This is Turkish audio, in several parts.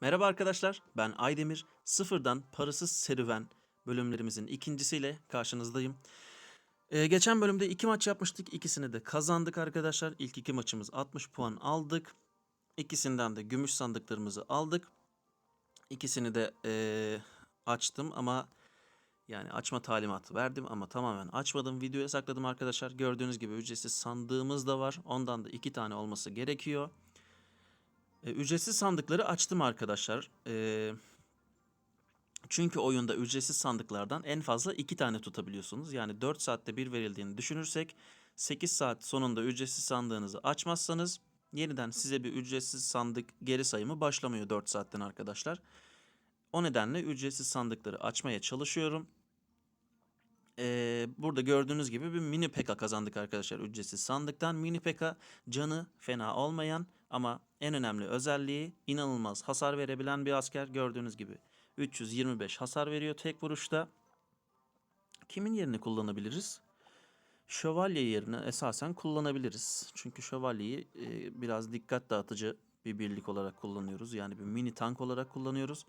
Merhaba arkadaşlar, ben Aydemir. Sıfırdan Parasız Serüven bölümlerimizin ikincisiyle karşınızdayım. Ee, geçen bölümde iki maç yapmıştık. İkisini de kazandık arkadaşlar. İlk iki maçımız 60 puan aldık. İkisinden de gümüş sandıklarımızı aldık. İkisini de ee, açtım ama yani açma talimatı verdim ama tamamen açmadım. Videoya sakladım arkadaşlar. Gördüğünüz gibi ücretsiz sandığımız da var. Ondan da iki tane olması gerekiyor. E, ücretsiz sandıkları açtım arkadaşlar. E, çünkü oyunda ücretsiz sandıklardan en fazla 2 tane tutabiliyorsunuz. Yani 4 saatte bir verildiğini düşünürsek 8 saat sonunda ücretsiz sandığınızı açmazsanız yeniden size bir ücretsiz sandık geri sayımı başlamıyor 4 saatten arkadaşlar. O nedenle ücretsiz sandıkları açmaya çalışıyorum. Ee, burada gördüğünüz gibi bir mini peka kazandık arkadaşlar ücretsiz sandıktan. Mini peka canı fena olmayan ama en önemli özelliği inanılmaz hasar verebilen bir asker. Gördüğünüz gibi 325 hasar veriyor tek vuruşta. Kimin yerini kullanabiliriz? Şövalye yerine esasen kullanabiliriz. Çünkü şövalyeyi e, biraz dikkat dağıtıcı bir birlik olarak kullanıyoruz. Yani bir mini tank olarak kullanıyoruz.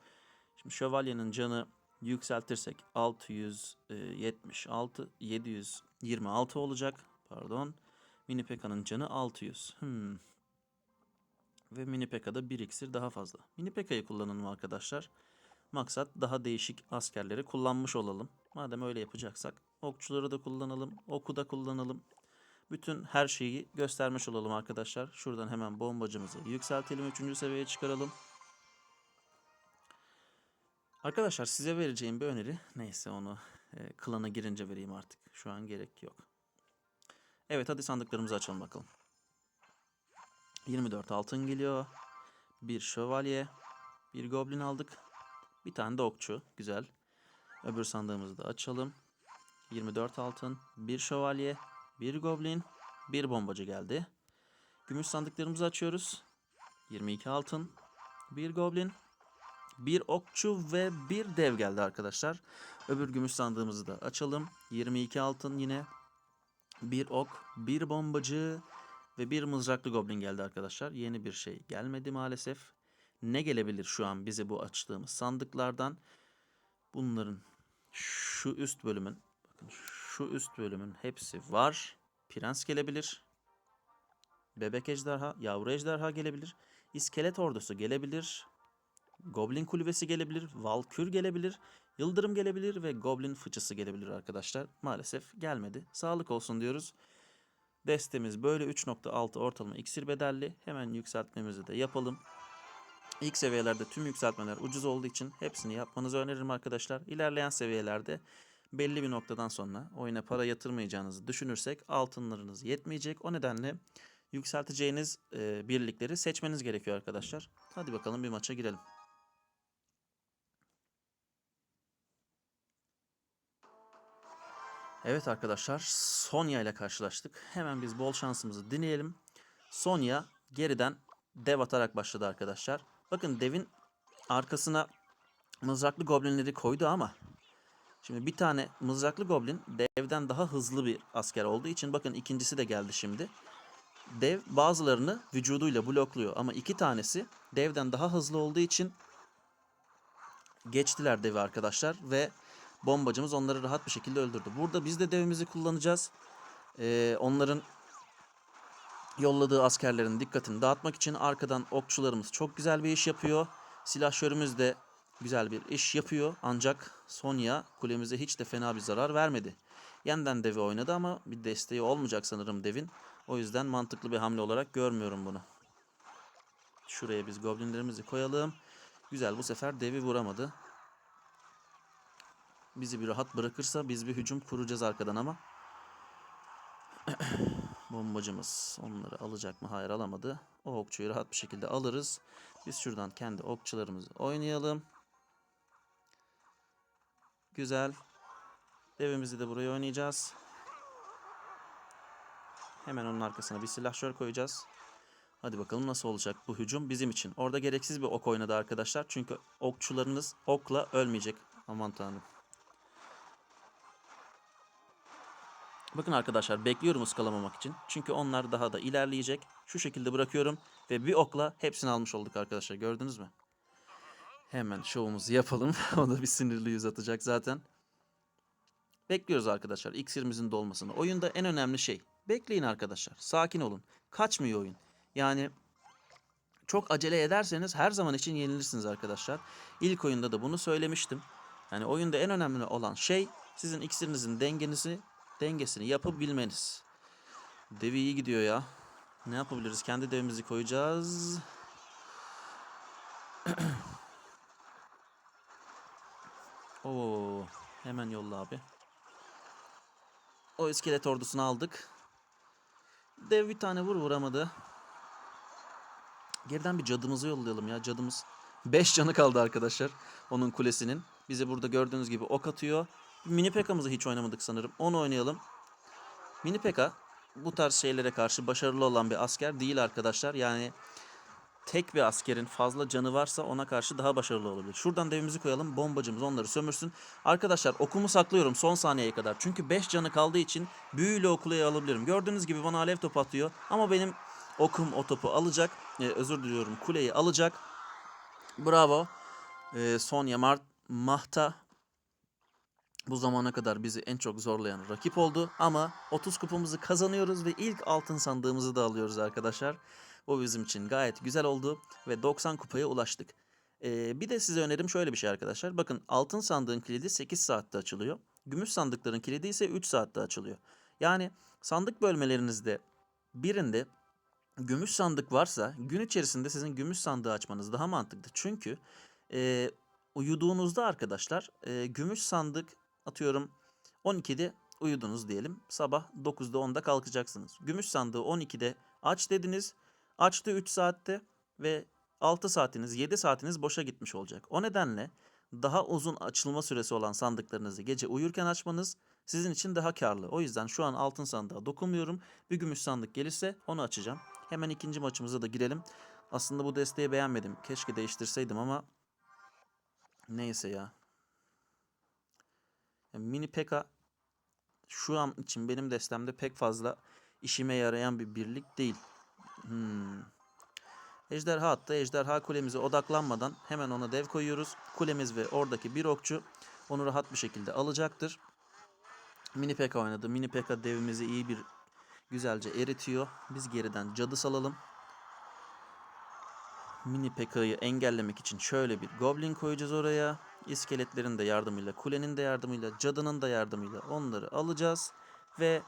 Şimdi şövalyenin canı yükseltirsek 676 726 olacak. Pardon. Mini Peka'nın canı 600. Hmm. Ve Mini Peka'da 1 iksir daha fazla. Mini Peka'yı kullanalım arkadaşlar. Maksat daha değişik askerleri kullanmış olalım. Madem öyle yapacaksak okçuları da kullanalım, oku da kullanalım. Bütün her şeyi göstermiş olalım arkadaşlar. Şuradan hemen bombacımızı yükseltelim. 3. seviyeye çıkaralım. Arkadaşlar size vereceğim bir öneri. Neyse onu e, klana girince vereyim artık. Şu an gerek yok. Evet hadi sandıklarımızı açalım bakalım. 24 altın geliyor. Bir şövalye. Bir goblin aldık. Bir tane de okçu. Güzel. Öbür sandığımızı da açalım. 24 altın. Bir şövalye. Bir goblin. Bir bombacı geldi. Gümüş sandıklarımızı açıyoruz. 22 altın. Bir goblin. Bir okçu ve bir dev geldi arkadaşlar. Öbür gümüş sandığımızı da açalım. 22 altın yine. Bir ok, bir bombacı ve bir mızraklı goblin geldi arkadaşlar. Yeni bir şey gelmedi maalesef. Ne gelebilir şu an bize bu açtığımız sandıklardan? Bunların şu üst bölümün bakın şu üst bölümün hepsi var. Prens gelebilir. Bebek ejderha, yavru ejderha gelebilir. İskelet ordusu gelebilir. Goblin kulübesi gelebilir, Valkür gelebilir, Yıldırım gelebilir ve Goblin fıçısı gelebilir arkadaşlar. Maalesef gelmedi. Sağlık olsun diyoruz. Destemiz böyle 3.6 ortalama iksir bedelli. Hemen yükseltmemizi de yapalım. İlk seviyelerde tüm yükseltmeler ucuz olduğu için hepsini yapmanızı öneririm arkadaşlar. İlerleyen seviyelerde belli bir noktadan sonra oyuna para yatırmayacağınızı düşünürsek altınlarınız yetmeyecek. O nedenle yükselteceğiniz e, birlikleri seçmeniz gerekiyor arkadaşlar. Hadi bakalım bir maça girelim. Evet arkadaşlar Sonya ile karşılaştık. Hemen biz bol şansımızı deneyelim. Sonya geriden dev atarak başladı arkadaşlar. Bakın devin arkasına mızraklı goblinleri koydu ama şimdi bir tane mızraklı goblin devden daha hızlı bir asker olduğu için bakın ikincisi de geldi şimdi. Dev bazılarını vücuduyla blokluyor ama iki tanesi devden daha hızlı olduğu için geçtiler devi arkadaşlar ve bombacımız onları rahat bir şekilde öldürdü. Burada biz de devimizi kullanacağız. Ee, onların yolladığı askerlerin dikkatini dağıtmak için arkadan okçularımız çok güzel bir iş yapıyor. Silahşörümüz de güzel bir iş yapıyor. Ancak Sonya kulemize hiç de fena bir zarar vermedi. Yeniden devi oynadı ama bir desteği olmayacak sanırım devin. O yüzden mantıklı bir hamle olarak görmüyorum bunu. Şuraya biz goblinlerimizi koyalım. Güzel bu sefer devi vuramadı. Bizi bir rahat bırakırsa biz bir hücum kuracağız arkadan ama. Bombacımız onları alacak mı? Hayır alamadı. O okçuyu rahat bir şekilde alırız. Biz şuradan kendi okçularımızı oynayalım. Güzel. Devimizi de buraya oynayacağız. Hemen onun arkasına bir silahşör koyacağız. Hadi bakalım nasıl olacak bu hücum bizim için. Orada gereksiz bir ok oynadı arkadaşlar. Çünkü okçularınız okla ölmeyecek. Aman tanrım. Bakın arkadaşlar bekliyorum ıskalamamak için. Çünkü onlar daha da ilerleyecek. Şu şekilde bırakıyorum ve bir okla hepsini almış olduk arkadaşlar. Gördünüz mü? Hemen şovumuzu yapalım. o da bir sinirli yüz atacak zaten. Bekliyoruz arkadaşlar iksirimizin dolmasını. Oyunda en önemli şey. Bekleyin arkadaşlar. Sakin olun. Kaçmıyor oyun. Yani çok acele ederseniz her zaman için yenilirsiniz arkadaşlar. İlk oyunda da bunu söylemiştim. Yani oyunda en önemli olan şey sizin iksirinizin dengenizi dengesini yapabilmeniz. Devi iyi gidiyor ya. Ne yapabiliriz? Kendi devimizi koyacağız. Oo, hemen yolla abi. O iskelet ordusunu aldık. Dev bir tane vur vuramadı. Geriden bir cadımızı yollayalım ya cadımız. 5 canı kaldı arkadaşlar onun kulesinin. Bize burada gördüğünüz gibi ok atıyor. Mini Peka'mızı hiç oynamadık sanırım. Onu oynayalım. Mini Pekka bu tarz şeylere karşı başarılı olan bir asker değil arkadaşlar. Yani tek bir askerin fazla canı varsa ona karşı daha başarılı olabilir. Şuradan devimizi koyalım. Bombacımız onları sömürsün. Arkadaşlar okumu saklıyorum son saniyeye kadar. Çünkü 5 canı kaldığı için büyüyle o kuleyi alabilirim. Gördüğünüz gibi bana alev topu atıyor. Ama benim okum o topu alacak. Ee, özür diliyorum kuleyi alacak. Bravo. Ee, Sonya Mart Mahta bu zamana kadar bizi en çok zorlayan rakip oldu. Ama 30 kupamızı kazanıyoruz ve ilk altın sandığımızı da alıyoruz arkadaşlar. O bizim için gayet güzel oldu ve 90 kupaya ulaştık. Ee, bir de size önerim şöyle bir şey arkadaşlar. Bakın altın sandığın kilidi 8 saatte açılıyor. Gümüş sandıkların kilidi ise 3 saatte açılıyor. Yani sandık bölmelerinizde birinde gümüş sandık varsa gün içerisinde sizin gümüş sandığı açmanız daha mantıklı. Çünkü e, uyuduğunuzda arkadaşlar e, gümüş sandık atıyorum 12'de uyudunuz diyelim. Sabah 9'da 10'da kalkacaksınız. Gümüş sandığı 12'de aç dediniz. Açtı 3 saatte ve 6 saatiniz 7 saatiniz boşa gitmiş olacak. O nedenle daha uzun açılma süresi olan sandıklarınızı gece uyurken açmanız sizin için daha karlı. O yüzden şu an altın sandığa dokunmuyorum. Bir gümüş sandık gelirse onu açacağım. Hemen ikinci maçımıza da girelim. Aslında bu desteği beğenmedim. Keşke değiştirseydim ama neyse ya. Mini Pekka şu an için benim destemde pek fazla işime yarayan bir birlik değil. Hmm. Ejderha attı. Ejderha kulemize odaklanmadan hemen ona dev koyuyoruz. Kulemiz ve oradaki bir okçu onu rahat bir şekilde alacaktır. Mini Pekka oynadı. Mini Pekka devimizi iyi bir güzelce eritiyor. Biz geriden cadı salalım. Mini Pekka'yı engellemek için şöyle bir goblin koyacağız oraya. İskeletlerin de yardımıyla, kulenin de yardımıyla, cadının da yardımıyla onları alacağız. Ve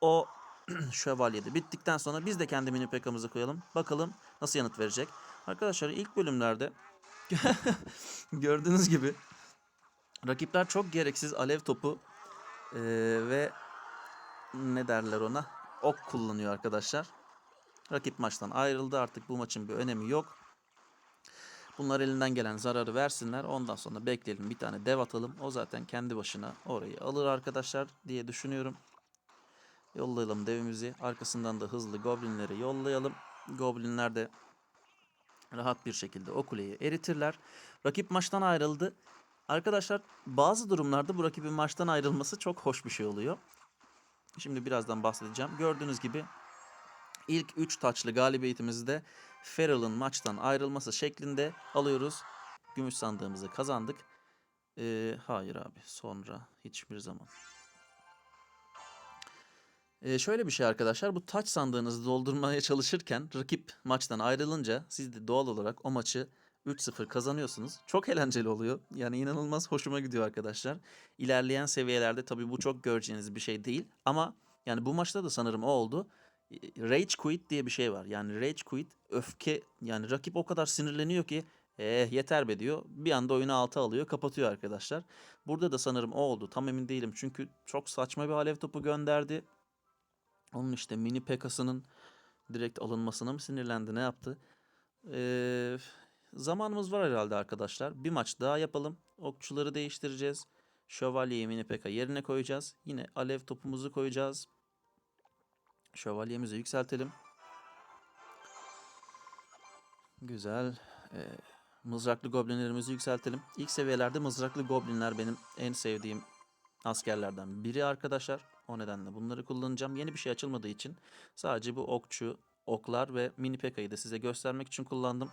o şövalye de bittikten sonra biz de kendi mini Pekka'mızı koyalım. Bakalım nasıl yanıt verecek. Arkadaşlar ilk bölümlerde gördüğünüz gibi rakipler çok gereksiz alev topu eee, ve ne derler ona ok kullanıyor arkadaşlar. Rakip maçtan ayrıldı artık bu maçın bir önemi yok. Bunlar elinden gelen zararı versinler. Ondan sonra bekleyelim bir tane dev atalım. O zaten kendi başına orayı alır arkadaşlar diye düşünüyorum. Yollayalım devimizi. Arkasından da hızlı goblinleri yollayalım. Goblinler de rahat bir şekilde o kuleyi eritirler. Rakip maçtan ayrıldı. Arkadaşlar bazı durumlarda bu rakibin maçtan ayrılması çok hoş bir şey oluyor. Şimdi birazdan bahsedeceğim. Gördüğünüz gibi ilk 3 taçlı galibiyetimizi de Ferrell'ın maçtan ayrılması şeklinde alıyoruz. Gümüş sandığımızı kazandık. Ee, hayır abi sonra hiçbir zaman. Ee, şöyle bir şey arkadaşlar bu taç sandığınızı doldurmaya çalışırken rakip maçtan ayrılınca siz de doğal olarak o maçı 3-0 kazanıyorsunuz. Çok eğlenceli oluyor. Yani inanılmaz hoşuma gidiyor arkadaşlar. İlerleyen seviyelerde tabii bu çok göreceğiniz bir şey değil. Ama yani bu maçta da sanırım o oldu. Rage quit diye bir şey var. Yani rage quit öfke yani rakip o kadar sinirleniyor ki eh yeter be diyor. Bir anda oyunu alta alıyor kapatıyor arkadaşlar. Burada da sanırım o oldu. Tam emin değilim. Çünkü çok saçma bir alev topu gönderdi. Onun işte mini pekasının direkt alınmasına mı sinirlendi ne yaptı? Ee, zamanımız var herhalde arkadaşlar. Bir maç daha yapalım. Okçuları değiştireceğiz. Şövalyeyi mini peka yerine koyacağız. Yine alev topumuzu koyacağız. Şövalyemizi yükseltelim. Güzel. Ee, mızraklı goblinlerimizi yükseltelim. İlk seviyelerde mızraklı goblinler benim en sevdiğim askerlerden biri arkadaşlar. O nedenle bunları kullanacağım. Yeni bir şey açılmadığı için sadece bu okçu, oklar ve mini pekayı da size göstermek için kullandım.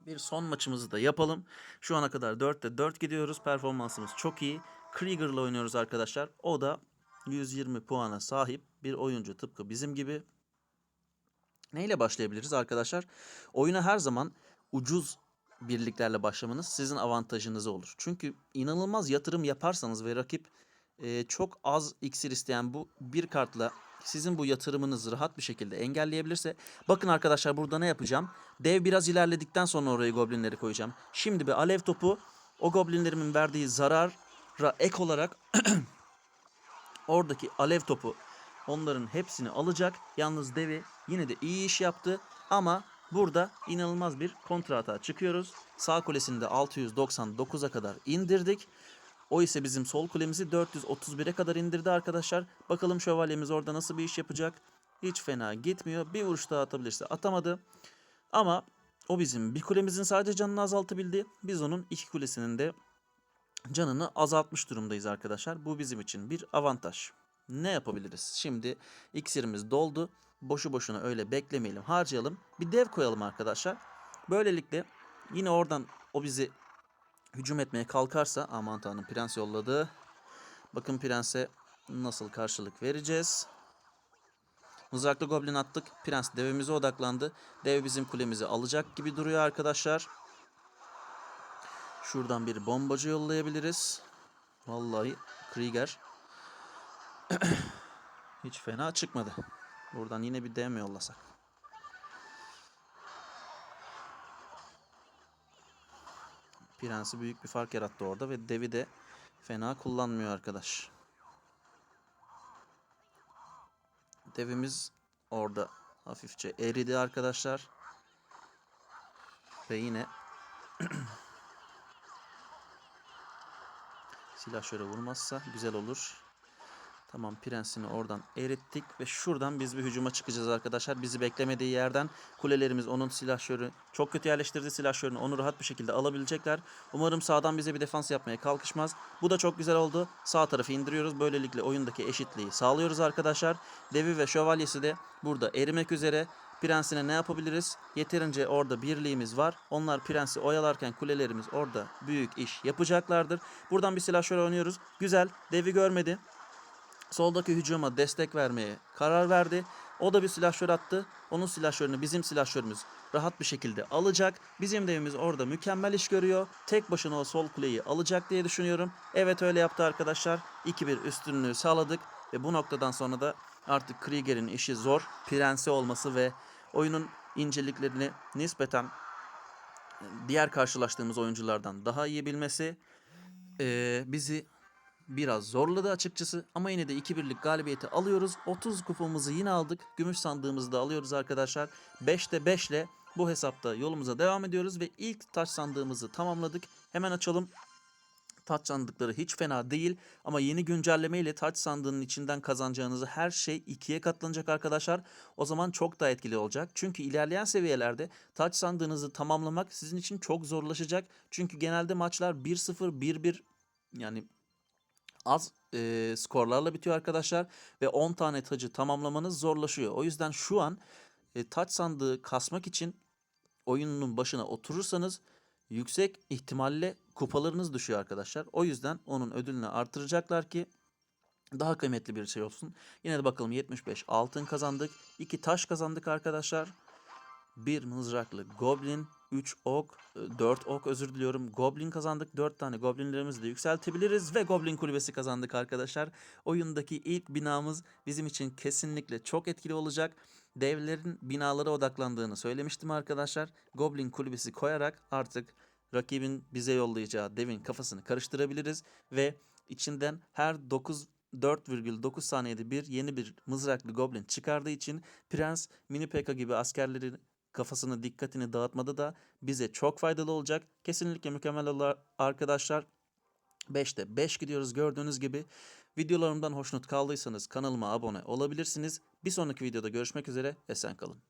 bir son maçımızı da yapalım. Şu ana kadar 4'te 4 gidiyoruz. Performansımız çok iyi. Krieger'la oynuyoruz arkadaşlar. O da 120 puana sahip bir oyuncu tıpkı bizim gibi. Neyle başlayabiliriz arkadaşlar? Oyuna her zaman ucuz birliklerle başlamanız sizin avantajınız olur. Çünkü inanılmaz yatırım yaparsanız ve rakip e, çok az iksir isteyen bu bir kartla sizin bu yatırımınızı rahat bir şekilde engelleyebilirse bakın arkadaşlar burada ne yapacağım? Dev biraz ilerledikten sonra oraya goblinleri koyacağım. Şimdi bir alev topu o goblinlerimin verdiği zarara ek olarak oradaki alev topu onların hepsini alacak. Yalnız devi yine de iyi iş yaptı ama burada inanılmaz bir kontra hata çıkıyoruz. Sağ kulesini de 699'a kadar indirdik. O ise bizim sol kulemizi 431'e kadar indirdi arkadaşlar. Bakalım şövalyemiz orada nasıl bir iş yapacak. Hiç fena gitmiyor. Bir vuruş daha atabilirse atamadı. Ama o bizim bir kulemizin sadece canını azaltabildi. Biz onun iki kulesinin de canını azaltmış durumdayız arkadaşlar. Bu bizim için bir avantaj. Ne yapabiliriz? Şimdi iksirimiz doldu. Boşu boşuna öyle beklemeyelim. Harcayalım. Bir dev koyalım arkadaşlar. Böylelikle yine oradan o bizi hücum etmeye kalkarsa aman tanrım prens yolladı. Bakın prense nasıl karşılık vereceğiz. Mızraklı goblin attık. Prens devimize odaklandı. Dev bizim kulemizi alacak gibi duruyor arkadaşlar. Şuradan bir bombacı yollayabiliriz. Vallahi Krieger. Hiç fena çıkmadı. Buradan yine bir mi yollasak? Prensi büyük bir fark yarattı orada ve devi de fena kullanmıyor arkadaş. Devimiz orada hafifçe eridi arkadaşlar. Ve yine silah şöyle vurmazsa güzel olur. Tamam prensini oradan erittik ve şuradan biz bir hücuma çıkacağız arkadaşlar. Bizi beklemediği yerden kulelerimiz onun silahşörü çok kötü yerleştirdi silahşörünü onu rahat bir şekilde alabilecekler. Umarım sağdan bize bir defans yapmaya kalkışmaz. Bu da çok güzel oldu. Sağ tarafı indiriyoruz. Böylelikle oyundaki eşitliği sağlıyoruz arkadaşlar. Devi ve şövalyesi de burada erimek üzere. Prensine ne yapabiliriz? Yeterince orada birliğimiz var. Onlar prensi oyalarken kulelerimiz orada büyük iş yapacaklardır. Buradan bir silahşör oynuyoruz. Güzel. Devi görmedi. Soldaki hücuma destek vermeye karar verdi. O da bir silahşör attı. Onun silahşörünü bizim silahşörümüz rahat bir şekilde alacak. Bizim devimiz orada mükemmel iş görüyor. Tek başına o sol kuleyi alacak diye düşünüyorum. Evet öyle yaptı arkadaşlar. 2-1 üstünlüğü sağladık. Ve bu noktadan sonra da artık Krieger'in işi zor. Prensi olması ve oyunun inceliklerini nispeten diğer karşılaştığımız oyunculardan daha iyi bilmesi eee, bizi biraz zorladı açıkçası ama yine de 2-1'lik galibiyeti alıyoruz. 30 kupamızı yine aldık. Gümüş sandığımızı da alıyoruz arkadaşlar. 5'te 5 ile bu hesapta yolumuza devam ediyoruz ve ilk taş sandığımızı tamamladık. Hemen açalım. Taç sandıkları hiç fena değil ama yeni güncelleme ile taç sandığının içinden kazanacağınız her şey ikiye katlanacak arkadaşlar. O zaman çok daha etkili olacak. Çünkü ilerleyen seviyelerde taç sandığınızı tamamlamak sizin için çok zorlaşacak. Çünkü genelde maçlar 1-0, 1-1 yani az e, skorlarla bitiyor arkadaşlar ve 10 tane tacı tamamlamanız zorlaşıyor. O yüzden şu an e, taç sandığı kasmak için oyunun başına oturursanız yüksek ihtimalle kupalarınız düşüyor arkadaşlar. O yüzden onun ödülünü artıracaklar ki daha kıymetli bir şey olsun. Yine de bakalım 75 altın kazandık. 2 taş kazandık arkadaşlar. Bir mızraklı goblin, 3 ok, 4 ok özür diliyorum. Goblin kazandık. 4 tane goblinlerimizi de yükseltebiliriz ve goblin kulübesi kazandık arkadaşlar. Oyundaki ilk binamız bizim için kesinlikle çok etkili olacak. Devlerin binalara odaklandığını söylemiştim arkadaşlar. Goblin kulübesi koyarak artık rakibin bize yollayacağı devin kafasını karıştırabiliriz ve içinden her 9 4,9 saniyede bir yeni bir mızraklı goblin çıkardığı için Prens, Mini P.K. gibi askerlerin kafasını dikkatini dağıtmada da bize çok faydalı olacak. Kesinlikle mükemmel arkadaşlar. 5'te 5 gidiyoruz gördüğünüz gibi. Videolarımdan hoşnut kaldıysanız kanalıma abone olabilirsiniz. Bir sonraki videoda görüşmek üzere. Esen kalın.